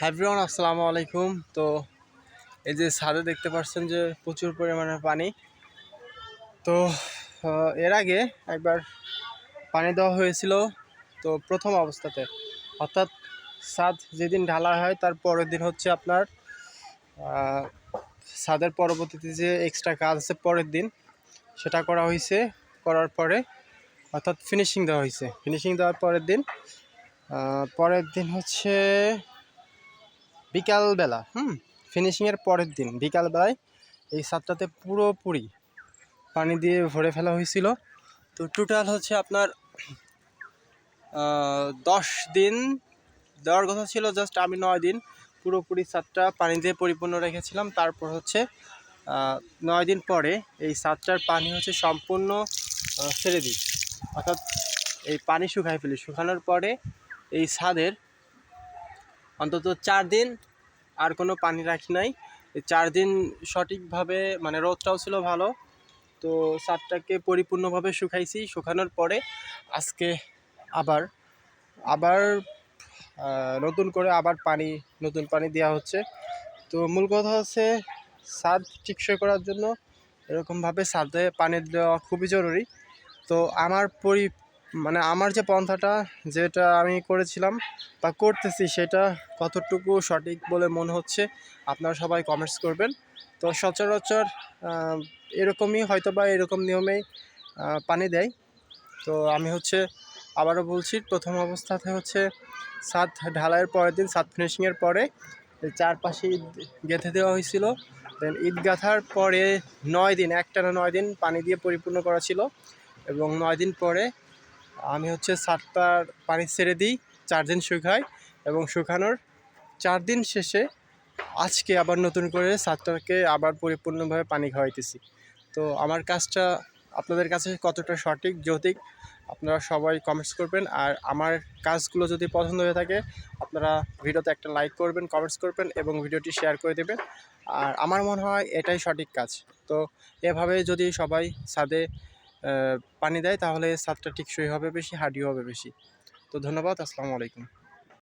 হ্যাভিওন আসসালামু আলাইকুম। তো এই যে ছাদে দেখতে পাচ্ছেন যে প্রচুর পরিমাণে পানি। তো এর আগে একবার পানি দেওয়া হয়েছিল, তো প্রথম অবস্থাতে। অর্থাৎ ছাদ যেদিন ঢালা হয়, তার পরের দিন হচ্ছে আপনার ছাদের পরবর্তীতে যে এক্সট্রা কাজ আছে পরের দিন, সেটা করা হয়েছে। করার পরে, অর্থাৎ ফিনিশিং দেওয়া হয়েছে। ফিনিশিং দেওয়ার পরের দিন পরের দিন হচ্ছে বিকালবেলা, হুম ফিনিশিংয়ের পরের দিন, বিকালবেলায় এই ছাদটাতে পুরোপুরি পানি দিয়ে ভরে ফেলা হয়েছিল। তো টোটাল হচ্ছে আপনার দশ দিন দেওয়ার কথা ছিল জাস্ট আমি নয় দিন পুরোপুরি ছাদটা পানি দিয়ে পরিপূর্ণ রেখেছিলাম। তারপর হচ্ছে নয় দিন পরে এই ছাদটার পানি হচ্ছে সম্পূর্ণ ছেড়ে দিই। অর্থাৎ এই পানি শুকাই ফেলি। শুকানোর পরে এই ছাদের অন্তত চার দিন আর কোনো পানি রাখি নাই। চার দিন সঠিকভাবে মানে রোদটাও ছিল ভালো। তো ছাদটাকে পরিপূর্ণভাবে শুকাইছি, শুকানোর পরে আজকে আবার আবার নতুন করে আবার পানি, নতুন পানি দেওয়া হচ্ছে। তো মূল কথা হচ্ছে ছাদ টিকসই করার জন্য এরকমভাবে ছাদে পানি দেওয়া খুবই জরুরি। তো আমার পরি মানে আমার যে পন্থাটা যেটা আমি করেছিলাম বা করতেছি সেটা কতটুকু সঠিক বলে মনে হচ্ছে আপনারা সবাই কমেন্টস করবেন। তো সচরাচর এরকমই হয়তো বা এরকম নিয়মেই পানি দেয়। তো আমি হচ্ছে আবারও বলছি, প্রথম অবস্থাতে হচ্ছে ছাদ ঢালাইয়ের পরের দিন ছাদ ফিনিশিংয়ের পরে চারপাশে ঈদ গেঁথে দেওয়া হয়েছিল। দেন ঈদ গাঁথার পরে নয় দিন একটানা নয় দিন পানি দিয়ে পরিপূর্ণ করা ছিল। এবং নয় দিন পরে আমি হচ্ছে সাতটার পানি ছেড়ে দিই চার দিন শুকাই এবং শুকানোর চার দিন শেষে আজকে আবার নতুন করে সাতটাকে আবার পরিপূর্ণভাবে পানি খাওয়াইতেছি। তো আমার কাজটা আপনাদের কাছে কতটা সঠিক যৌতিক আপনারা সবাই কমেন্টস করবেন। আর আমার কাজগুলো যদি পছন্দ হয়ে থাকে আপনারা ভিডিওতে একটা লাইক করবেন কমেন্টস করবেন এবং ভিডিওটি শেয়ার করে দেবেন। আর আমার মনে হয় এটাই সঠিক কাজ। তো এভাবে যদি সবাই আহ, পানি দেয়, তাহলে স্বাদটা ঠিক সই হবে বেশি হার্ডি হবে বেশি। তো ধন্যবাদ, আসসালামু আলাইকুম।